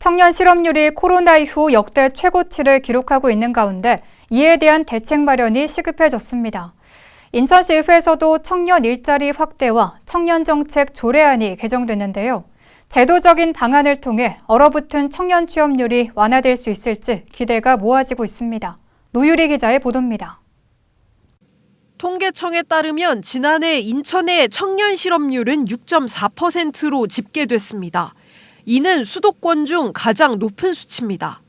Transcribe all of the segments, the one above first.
청년 실업률이 코로나 이후 역대 최고치를 기록하고 있는 가운데 이에 대한 대책 마련이 시급해졌습니다. 인천시의회에서도 청년 일자리 확대와 청년 정책 조례안이 개정됐는데요. 제도적인 방안을 통해 얼어붙은 청년 취업률이 완화될 수 있을지 기대가 모아지고 있습니다. 노유리 기자의 보도입니다. 통계청에 따르면 지난해 인천의 청년 실업률은 6.4%로 집계됐습니다. 이는 수도권 중 가장 높은 수치입니다.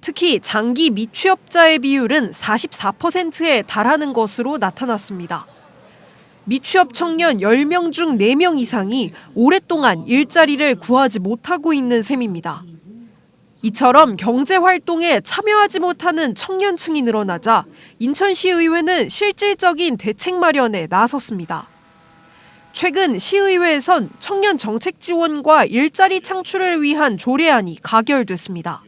특히 장기 미취업자의 비율은 44%에 달하는 것으로 나타났습니다. 미취업 청년 10명 중 4명 이상이 오랫동안 일자리를 구하지 못하고 있는 셈입니다. 이처럼 경제 활동에 참여하지 못하는 청년층이 늘어나자 인천시의회는 실질적인 대책 마련에 나섰습니다. 최근 시의회에선 청년 정책 지원과 일자리 창출을 위한 조례안이 가결됐습니다.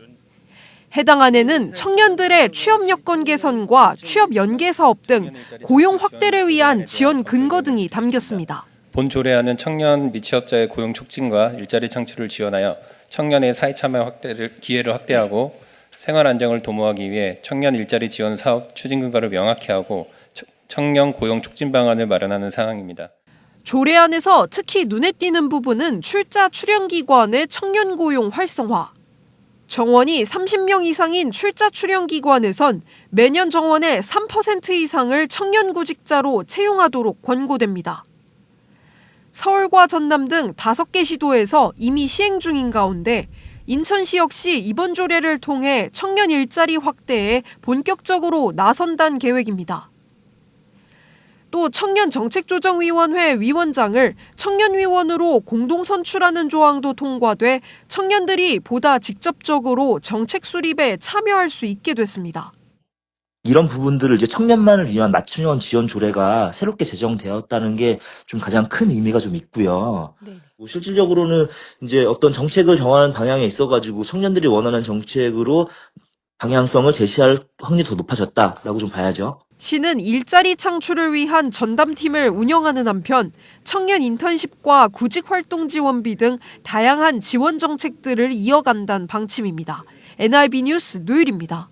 해당 안에는 청년들의 취업 여건 개선과 취업 연계 사업 등 고용 확대를 위한 지원 근거 등이 담겼습니다. 본 조례안은 청년 미취업자의 고용 촉진과 일자리 창출을 지원하여 청년의 사회 참여 확대를 기회를 확대하고 생활 안정을 도모하기 위해 청년 일자리 지원 사업 추진 근거를 명확히 하고 청- 청년 고용 촉진 방안을 마련하는 상황입니다. 조례안에서 특히 눈에 띄는 부분은 출자 출연기관의 청년 고용 활성화. 정원이 30명 이상인 출자 출연기관에선 매년 정원의 3% 이상을 청년 구직자로 채용하도록 권고됩니다. 서울과 전남 등 5개 시도에서 이미 시행 중인 가운데 인천시 역시 이번 조례를 통해 청년 일자리 확대에 본격적으로 나선다는 계획입니다. 또 청년정책조정위원회 위원장을 청년위원으로 공동 선출하는 조항도 통과돼 청년들이 보다 직접적으로 정책 수립에 참여할 수 있게 됐습니다. 이런 부분들을 이제 청년만을 위한 맞춤형 지원 조례가 새롭게 제정되었다는 게 좀 가장 큰 의미가 좀 있고요. 뭐 실질적으로는 이제 어떤 정책을 정하는 방향에 있어가지고 청년들이 원하는 정책으로 방향성을 제시할 확률이 더 높아졌다라고 좀 봐야죠. 시는 일자리 창출을 위한 전담팀을 운영하는 한편 청년 인턴십과 구직 활동 지원비 등 다양한 지원 정책들을 이어간다는 방침입니다. NIB 뉴스 노율입니다.